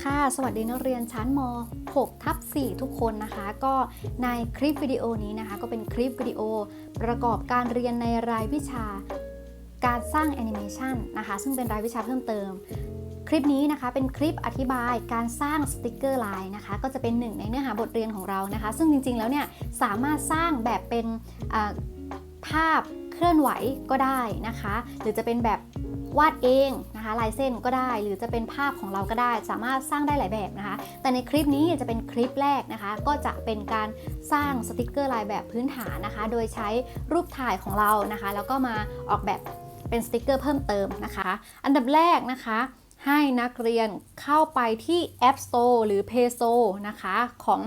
สวัสดีค่ะ สวัสดีนักเรียนชั้นม 6 ทับ 4 ทุกคนนะคะ ก็ในคลิปวิดีโอนี้นะคะ ก็เป็นคลิปวิดีโอประกอบการเรียนในรายวิชาการสร้างแอนิเมชันนะคะ ซึ่งเป็นรายวิชาเพิ่มเติม คลิปนี้นะคะเป็นคลิปอธิบายการสร้างสติกเกอร์ไลน์นะคะ ก็จะเป็นหนึ่งในเนื้อหาบทเรียนของเรานะคะ ซึ่งจริงๆแล้วเนี่ยสามารถสร้างแบบเป็นภาพเคลื่อนไหวก็ได้นะคะ หรือจะเป็นแบบ วาดเองนะคะลายเส้นก็ได้ หรือจะเป็นภาพของเราก็ได้ สามารถสร้างได้หลายแบบนะคะ แต่ในคลิปนี้จะเป็นคลิปแรกนะคะ ก็จะเป็นการสร้างสติกเกอร์ลายแบบพื้นฐานนะคะ โดยใช้รูปถ่ายของเรานะคะ แล้วก็มาออกแบบเป็นสติกเกอร์เพิ่มเติมนะคะ อันดับแรกนะคะให้นักเรียนเข้าไปที่ App Store หรือ Play Store นะคะของ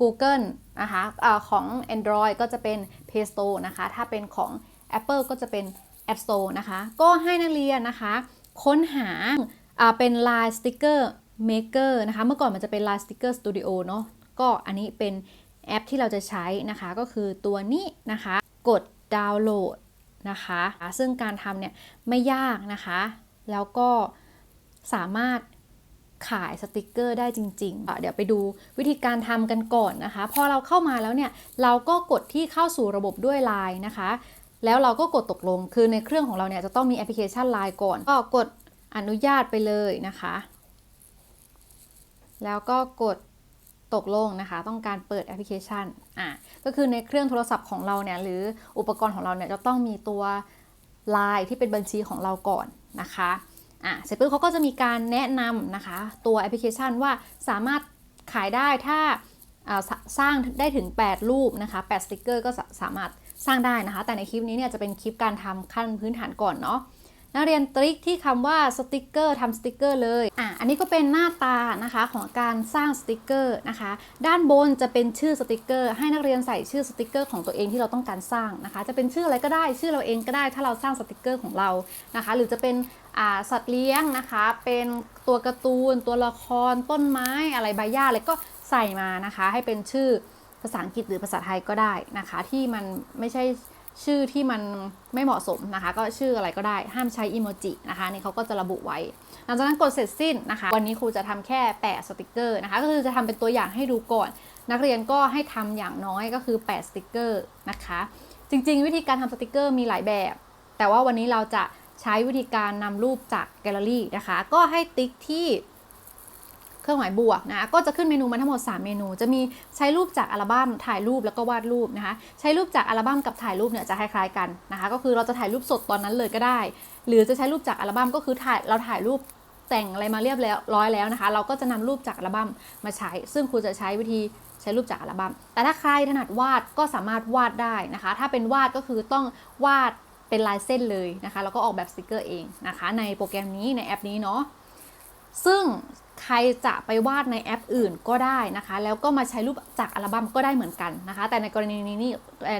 Google นะคะอาของ Android ก็จะเป็น Play Store นะคะ ถ้าเป็นของ Apple ก็จะเป็น App Store นะคะ ก็ให้นักเรียนนะคะ ค้นหาเป็น Line Sticker Maker นะคะ เมื่อก่อนมันจะเป็น Line Sticker Studio เนาะก็อันนี้เป็นแอปที่เราจะใช้นะคะ ก็คือตัวนี้นะคะ กดดาวน์โหลดนะคะ ซึ่งการทำเนี่ยไม่ยากนะคะ แล้วก็สามารถขายสติกเกอร์ได้จริงๆ เดี๋ยวไปดูวิธีการทำกันก่อนนะคะ พอเราเข้ามาแล้วเนี่ย เราก็กดที่เข้าสู่ระบบด้วย Line นะคะ แล้วเราก็กดตกลง คือในเครื่องของเราเนี่ยจะต้องมีแอปพลิเคชัน Line ก่อน ก็กดอนุญาตไปเลยนะคะ แล้วก็กดตกลงนะคะ ต้องการเปิดแอปพลิเคชัน อะ ก็คือในเครื่องโทรศัพท์ของเราเนี่ยหรืออุปกรณ์ของเราเนี่ยจะต้องมีตัว Line ที่เป็นบัญชีของเราก่อนนะคะอะเสร็จปุ๊บเขาก็จะมีการแนะนำนะคะ ตัวแอปพลิเคชันว่าสามารถขายได้ถ้าสร้างได้ถึง 8 รูปนะคะ8สติกเกอร์ก็สามารถ สร้างได้นะคะ แต่ในคลิปนี้เนี่ยจะเป็นคลิปการทำขั้นพื้นฐานก่อนเนาะนักเรียนตริกที่คำว่าสติกเกอร์ทำสติกเกอร์เลยอะอันนี้ก็เป็นหน้าตานะคะของการสร้างสติกเกอร์นะคะ ด้านบนจะเป็นชื่อสติกเกอร์ ให้นักเรียนใส่ชื่อสติกเกอร์ของตัวเองที่เราต้องการสร้างนะคะ จะเป็นชื่ออะไรก็ได้ชื่อเราเองก็ได้ถ้าเราสร้างสติกเกอร์ของเรานะคะ หรือจะเป็นสัตว์เลี้ยงนะคะ เป็นตัวการ์ตูน ตัวละครต้นไม้อะไรใบหญ้าอะไรก็ใส่มานะคะ ให้เป็นชื่อ ภาษาอังกฤษหรือภาษาไทยก็ได้นะคะ ที่มันไม่ใช่ชื่อที่มันไม่เหมาะสมนะคะ ก็ชื่ออะไรก็ได้ห้ามใช้อีโมจินะคะนี่เขาก็จะระบุไว้ หลังจากนั้นกดเสร็จสิ้นนะคะ วันนี้ครูจะทำแค่แปะสติกเกอร์นะคะ ก็คือจะทำเป็นตัวอย่างให้ดูก่อน นักเรียนก็ให้ทำอย่างน้อยก็คือแปะสติกเกอร์นะคะ จริง ๆ วิธีการทำสติกเกอร์มีหลายแบบ แต่ว่าวันนี้เราจะใช้วิธีการนำรูปจากแกลเลอรี่นะคะ ก็ให้ติ๊กที่ เครื่องหมายบวกนะก็จะขึ้นเมนูมาทั้งหมด 3 เมนู จะมีใช้รูปจากอัลบั้มถ่ายรูปแล้วก็วาดรูปนะคะ ใช้รูปจากอัลบั้มกับถ่ายรูปเนี่ยจะคล้ายๆกันนะคะ ก็คือเราจะถ่ายรูปสดตอนนั้นเลยก็ได้ หรือจะใช้รูปจากอัลบั้มก็คือถ่ายเราถ่ายรูปแต่งอะไรมาเรียบร้อยแล้วนะคะ เราก็จะนำรูปจากอัลบั้มมาใช้ ซึ่งครูจะใช้วิธีใช้รูปจากอัลบั้มแต่ถ้าใครถนัดวาดก็สามารถวาดได้นะคะ ถ้าเป็นวาดก็คือต้องวาดเป็นลายเส้นเลยนะคะ แล้วก็ออกแบบสติกเกอร์เองนะคะ ในโปรแกรมนี้ในแอปนี้เนาะซึ่ง ใครจะไปวาดในแอปอื่นก็ได้นะคะ แล้วก็มาใช้รูปจากอัลบั้มก็ได้เหมือนกันนะคะ แต่ในกรณีนี้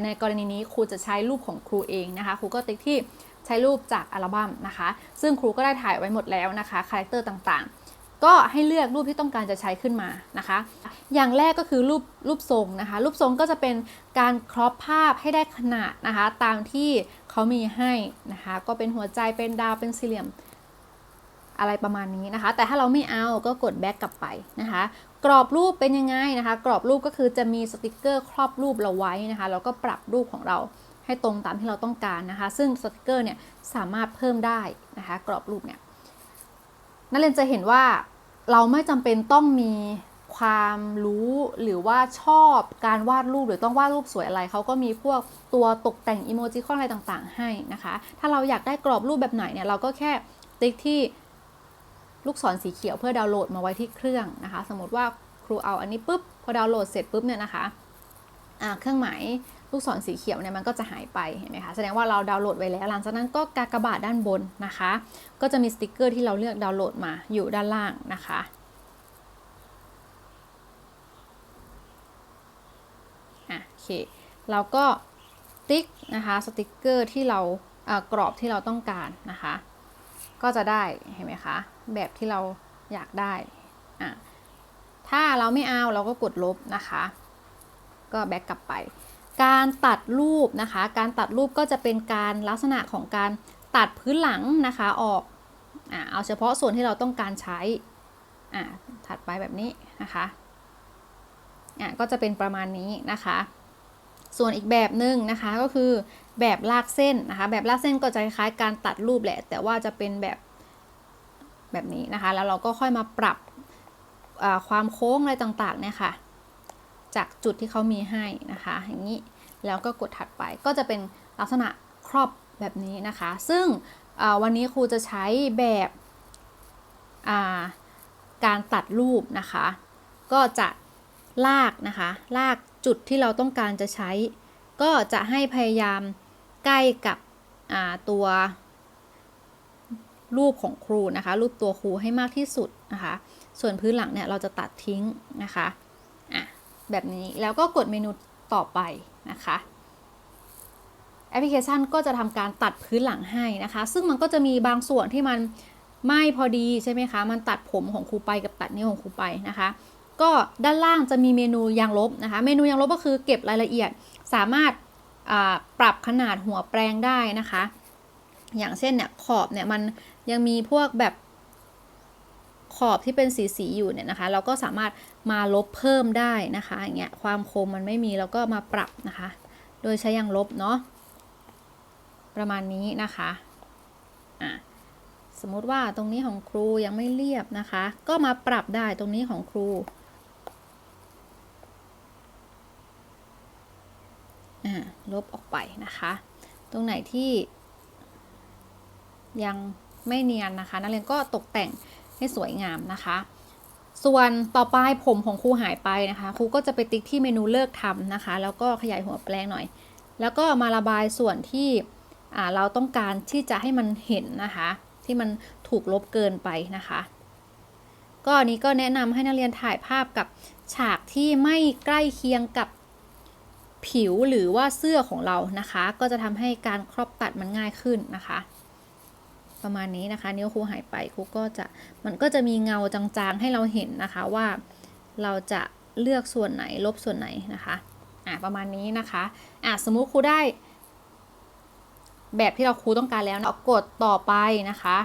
ในกรณีนี้ครูจะใช้รูปของครูเองนะคะครูก็ติ๊กที่ใช้รูปจากอัลบั้มนะคะ ซึ่งครูก็ได้ถ่ายไว้หมดแล้วนะคะคาแรคเตอร์ต่างๆ ก็ให้เลือกรูปที่ต้องการจะใช้ขึ้นมานะคะ อย่างแรกก็คือรูปรูปทรงนะคะ รูปทรงก็จะเป็นการครอปภาพให้ได้ขนาดนะคะ ตามที่เขามีให้นะคะ ก็เป็นหัวใจเป็นดาวเป็นสี่เหลี่ยม อะไรประมาณนี้นะคะ แต่ถ้าเราไม่เอาก็กดแบ็กกลับไปนะคะ กรอบรูปเป็นยังไงนะคะ กรอบรูปก็คือจะมีสติกเกอร์ครอบรูปเราไว้นะคะ แล้วก็ปรับรูปของเราให้ตรงตามที่เราต้องการนะคะ ซึ่งสติกเกอร์เนี่ยสามารถเพิ่มได้นะคะ กรอบรูปเนี่ย นักเรียนจะเห็นว่าเราไม่จำเป็นต้องมีความรู้หรือว่าชอบการวาดรูปหรือต้องวาดรูปสวยอะไร เขาก็มีพวกตัวตกแต่งอิโมจิคอนอะไรต่างๆ ให้นะคะ ถ้าเราอยากได้กรอบรูปแบบไหนเนี่ยเราก็แค่ติ๊กที่ ลูกศรสีเขียวเพื่อดาวน์โหลดมาไว้ที่เครื่องนะคะ สมมติว่าครูเอาอันนี้ปุ๊บพอดาวน์โหลดเสร็จปุ๊บเนี่ยนะคะเครื่องหมายลูกศรสีเขียวเนี่ยมันก็จะหายไปเห็นไหมคะแสดงว่าเราดาวน์โหลดไว้แล้วหลังจากนั้นก็กากบาทด้านบนนะคะ ก็จะมีสติกเกอร์ที่เราเลือกดาวน์โหลดมาอยู่ด้านล่างนะคะอะโอเคเราก็ติ๊กนะคะสติกเกอร์ที่เรากรอบที่เราต้องการนะคะ ก็จะได้เห็นไหมคะ แบบที่เราอยากได้อะถ้าเราไม่เอาเราก็กดลบนะคะ ก็แบ็กกลับไป การตัดรูปนะคะ การตัดรูปก็จะเป็นการลักษณะของการตัดพื้นหลังนะคะออกอะเอาเฉพาะส่วนที่เราต้องการใช้อะถัดไปแบบนี้นะคะอะก็จะเป็นประมาณนี้นะคะ ส่วนอีกแบบหนึ่งนะคะก็คือแบบลากเส้นนะคะ แบบลากเส้นก็จะคล้ายการตัดรูปแหละ แต่ว่าจะเป็นแบบแบบนี้นะคะ แล้วเราก็ค่อยมาปรับความโค้งอะไรต่างๆเนี่ยค่ะ จากจุดที่เขามีให้นะคะ อย่างนี้แล้วก็กดถัดไปก็จะเป็นลักษณะครอบแบบนี้นะคะ ซึ่งวันนี้ครูจะใช้แบบการตัดรูปนะคะ ก็จะลากนะคะ ลาก จุดที่เราต้องการจะใช้ ก็จะให้พยายามใกล้กับตัวรูปของครูนะคะ รูปตัวครูให้มากที่สุดนะคะ ส่วนพื้นหลังเนี่ยเราจะตัดทิ้งนะคะอะแบบนี้แล้วก็กดเมนูต่อไปนะคะแอปพลิเคชันก็จะทำการตัดพื้นหลังให้นะคะ ซึ่งมันก็จะมีบางส่วนที่มันไม่พอดีใช่ไหมคะ มันตัดผมของครูไปกับตัดนิ้วของครูไปนะคะ ก็ด้านล่างจะมีเมนูยางลบนะคะ เมนูยางลบก็คือเก็บรายละเอียดสามารถปรับขนาดหัวแปลงได้นะคะ อย่างเช่นเนี่ยขอบเนี่ยมันยังมีพวกแบบขอบที่เป็นสีสีอยู่เนี่ยนะคะ เราก็สามารถมาลบเพิ่มได้นะคะอย่างเงี้ยความคมมันไม่มีเราก็มาปรับนะคะ โดยใช้ยางลบเนาะประมาณนี้นะคะอะสมมติว่าตรงนี้ของครูยังไม่เรียบนะคะ ก็มาปรับได้ตรงนี้ของครู อ่า ลบออกไปนะคะ ตรงไหนที่ยังไม่เนียนนะคะ นักเรียนก็ตกแต่งให้สวยงามนะคะ ส่วนต่อไปผมของครูหายไปนะคะ ครูก็จะไปติ๊กที่เมนูเลิกทำนะคะ แล้วก็ขยายหัวแปลงหน่อย แล้วก็มาระบายส่วนที่เราต้องการที่จะให้มันเห็นนะคะ ที่มันถูกลบเกินไปนะคะ ก็นี้ก็แนะนำให้นักเรียนถ่ายภาพกับฉากที่ไม่ใกล้เคียงกับ ผิวหรือว่าเสื้อของเรานะคะ ก็จะทำให้การครอบตัดมันง่ายขึ้นนะคะ ประมาณนี้นะคะ นิ้วครูหายไปครูก็จะมันก็จะมีเงาจางๆให้เราเห็นนะคะว่าเราจะเลือกส่วนไหนลบส่วนไหนนะคะอ่าประมาณนี้นะคะอ่าสมมุติครูได้ แบบที่เราครูต้องการแล้วเรากดต่อไปนะคะ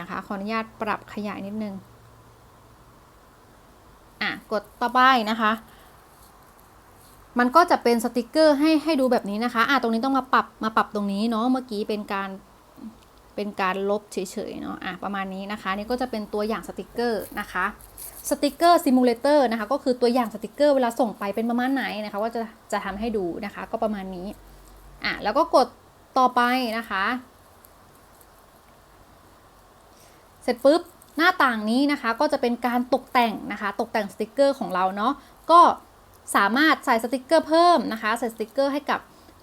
นะคะขออนุญาตปรับขยายนิดนึง กดต่อไปนะคะ มันก็จะเป็นสติกเกอร์ให้ให้ดูแบบนี้นะคะอะตรงนี้ต้องมาปรับมาปรับตรงนี้เนาะเมื่อกี้เป็นการเป็นการลบเฉยๆเนาะอะประมาณนี้นะคะ นี่ก็จะเป็นตัวอย่างสติกเกอร์นะคะสติกเกอร์ซิมูเลเตอร์นะคะ ก็คือตัวอย่างสติกเกอร์เวลาส่งไปเป็นประมาณไหนนะคะ ว่าจะจะทำให้ดูนะคะ ก็ประมาณนี้อะแล้วก็กดต่อไปนะคะ เสร็จปุ๊บ หน้าต่างนี้นะคะก็จะเป็นการตกแต่งนะคะ ตกแต่งสติกเกอร์ของเราเนาะก็สามารถใส่สติกเกอร์เพิ่มนะคะ ใส่สติกเกอร์ให้กับ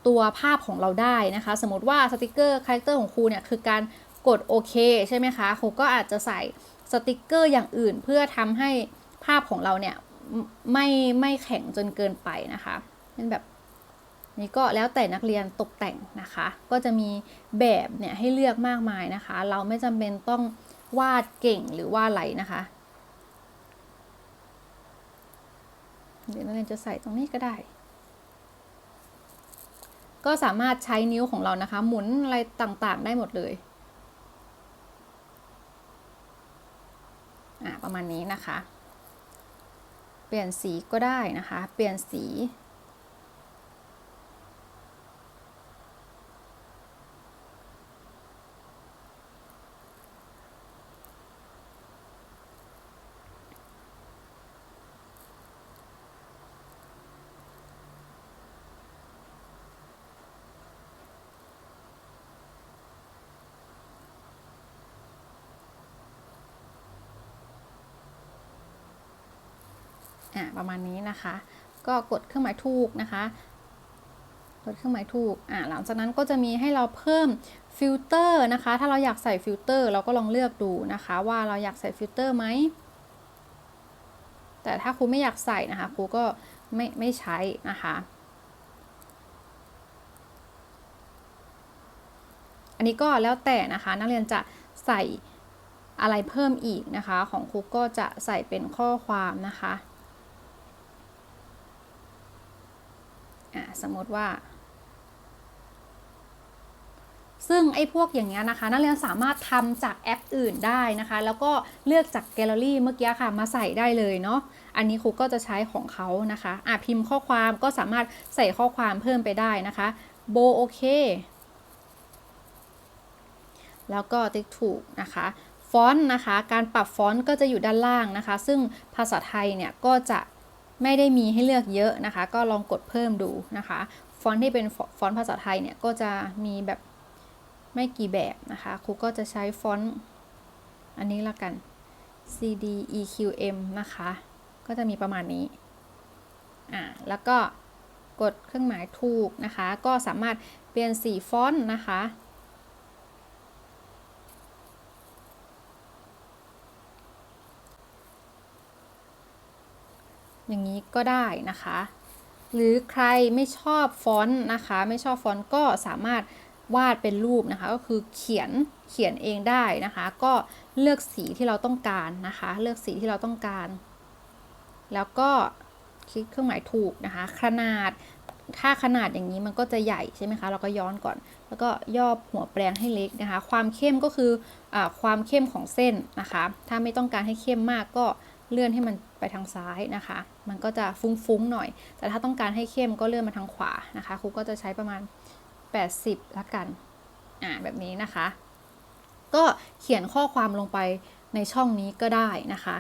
ตัวภาพของเราได้นะคะ สมมติว่าสติกเกอร์คาแรคเตอร์ของครูเนี่ยคือการกดโอเคใช่ไหมคะครูก็อาจจะใส่สติกเกอร์อย่างอื่น เพื่อทำให้ภาพของเราเนี่ยไม่ไม่แข็งจนเกินไปนะคะเป็นแบบนี้ก็แล้วแต่นักเรียนตกแต่งนะคะ ก็จะมีแบบเนี่ยให้เลือกมากมายนะคะ เราไม่จำเป็นต้อง วาดเก่งหรือว่าอะไรนะคะ เดี๋ยวนักเรียนจะใส่ตรงนี้ก็ได้ ก็สามารถใช้นิ้วของเรานะคะ หมุนอะไรต่างๆ ได้หมดเลยอ่าประมาณนี้นะคะ เปลี่ยนสีก็ได้นะคะ เปลี่ยนสี อะประมาณนี้นะคะ ก็กดเครื่องหมายถูกนะคะกดเครื่องหมายถูกอะหลังจากนั้นก็จะมีให้เราเพิ่มฟิลเตอร์นะคะ ถ้าเราอยากใส่ฟิลเตอร์เราก็ลองเลือกดูนะคะ ว่าเราอยากใส่ฟิลเตอร์ไหมแต่ถ้าครูไม่อยากใส่นะคะครูก็ไม่ไม่ใช้นะคะ อันนี้ก็แล้วแต่นะคะนักเรียนจะใส่อะไรเพิ่มอีกนะคะ ของครูก็จะใส่เป็นข้อความนะคะ สมมติว่า ซึ่งไอ้พวกอย่างเงี้ยนะคะ นักเรียนสามารถทำจากแอปอื่นได้นะคะ แล้วก็เลือกจากแกลเลอรี่เมื่อกี้ค่ะมาใส่ได้เลยเนาะอันนี้ครูก็จะใช้ของเขานะคะอะพิมพ์ข้อความก็สามารถใส่ข้อความเพิ่มไปได้นะคะโบโอเคแล้วก็ติ๊กถูกนะคะฟอนต์นะคะ การปรับฟอนต์ก็จะอยู่ด้านล่างนะคะ ซึ่งภาษาไทยเนี่ยก็จะ ไม่ได้มีให้เลือกเยอะนะคะ ก็ลองกดเพิ่มดูนะคะฟอนต์ที่เป็นฟอนต์ภาษาไทยเนี่ยก็จะมีแบบไม่กี่แบบนะคะครูก็จะใช้ฟอนต์อันนี้ละกัน CD EQM นะคะ ก็จะมีประมาณนี้อ่าแล้วก็กดเครื่องหมายถูกนะคะ ก็สามารถเปลี่ยนสีฟอนต์นะคะ อย่างนี้ก็ได้นะคะ หรือใครไม่ชอบฟอนต์นะคะ ไม่ชอบฟอนต์ก็สามารถวาดเป็นรูปนะคะ ก็คือเขียนเขียนเองได้นะคะ ก็เลือกสีที่เราต้องการนะคะ เลือกสีที่เราต้องการ แล้วก็คลิกเครื่องหมายถูกนะคะ ขนาดถ้าขนาดอย่างนี้มันก็จะใหญ่ใช่ไหมคะ เราก็ย้อนก่อน แล้วก็ย่อหัวแปรงให้เล็กนะคะ ความเข้มก็คืออความเข้มของเส้นนะคะ ถ้าไม่ต้องการให้เข้มมากก็ เลื่อนให้มันไปทางซ้ายนะคะ มันก็จะฟุ้งๆหน่อย แต่ถ้าต้องการให้เข้มก็เลื่อนมาทางขวานะคะครูก็จะใช้ประมาณ 80ละกันอ่าแบบนี้นะคะ ก็เขียนข้อความลงไปในช่องนี้ก็ได้นะคะ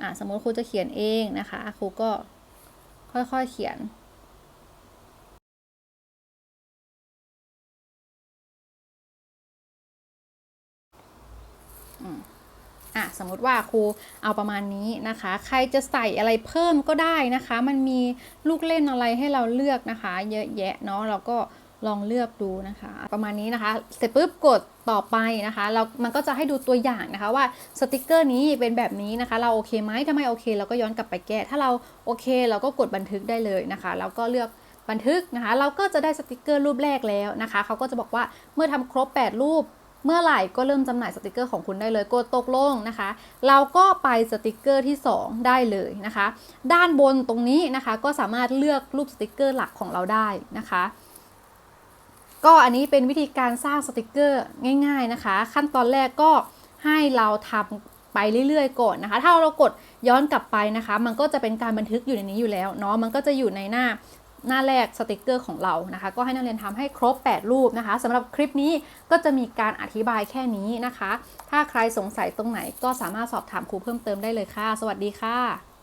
อ่าสมมติครูจะเขียนเองนะคะครูก็ค่อยๆเขียน อะสมมติว่าครูเอาประมาณนี้นะคะ ใครจะใส่อะไรเพิ่มก็ได้นะคะ มันมีลูกเล่นอะไรให้เราเลือกนะคะ เยอะแยะเนาะเราก็ลองเลือกดูนะคะ ประมาณนี้นะคะ เสร็จปุ๊บกดต่อไปนะคะเรามันก็จะให้ดูตัวอย่างนะคะว่าสติกเกอร์นี้เป็นแบบนี้นะคะ เราโอเคไหมถ้าไม่โอเคเราก็ย้อนกลับไปแก้ ถ้าเราโอเคเราก็กดบันทึกได้เลยนะคะ แล้วก็เลือกบันทึกนะคะ เราก็จะได้สติกเกอร์รูปแรกแล้วนะคะเขาก็จะบอกว่าเมื่อทำครบ 8 รูป เมื่อไหร่ก็เริ่มจำหน่ายสติกเกอร์ของคุณได้เลยกดตกลงนะคะ เราก็ไปสติกเกอร์ที่ 2 ได้เลยนะคะ ด้านบนตรงนี้นะคะก็สามารถเลือกรูปสติกเกอร์หลักของเราได้นะคะก็อันนี้เป็นวิธีการสร้างสติกเกอร์ง่าย ๆนะคะ ขั้นตอนแรกก็ให้เราทำไปเรื่อยๆก่อนนะคะ ถ้าเรากดย้อนกลับไปนะคะ มันก็จะเป็นการบันทึกอยู่ในนี้อยู่แล้วเนาะมันก็จะอยู่ในหน้า หน้าแรกสติกเกอร์ของเรานะคะ ก็ให้นักเรียนทำให้ครบ 8 รูปนะคะสำหรับคลิปนี้ก็จะมีการอธิบายแค่นี้นะคะ ถ้าใครสงสัยตรงไหนก็สามารถสอบถามครูเพิ่มเติมได้เลยค่ะ สวัสดีค่ะ